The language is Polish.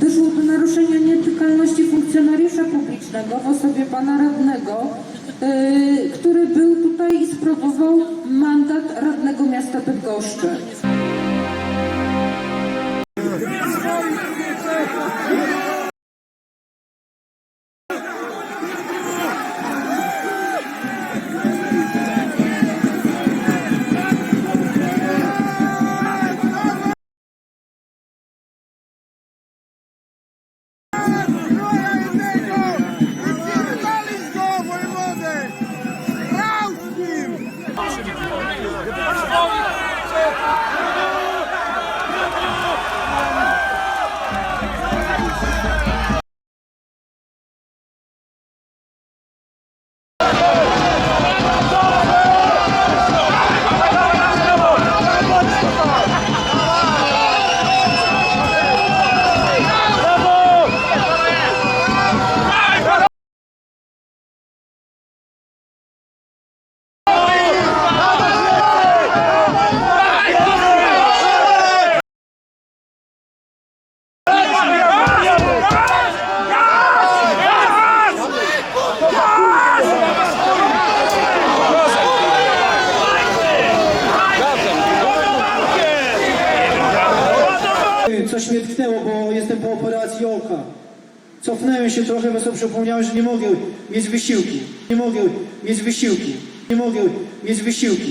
doszło do naruszenia nietykalności funkcjonariusza publicznego w osobie pana radnego, yy, który był tutaj i sprawował mandat radnego miasta Bydgoszczy. Thank you. Coś mnie tknęło, bo jestem po operacji oka. Cofnąłem się trochę, bo sobie przypomniałem, że nie mogę mieć wysiłku. Nie mogę mieć wysiłku. Nie mogę mieć wysiłku.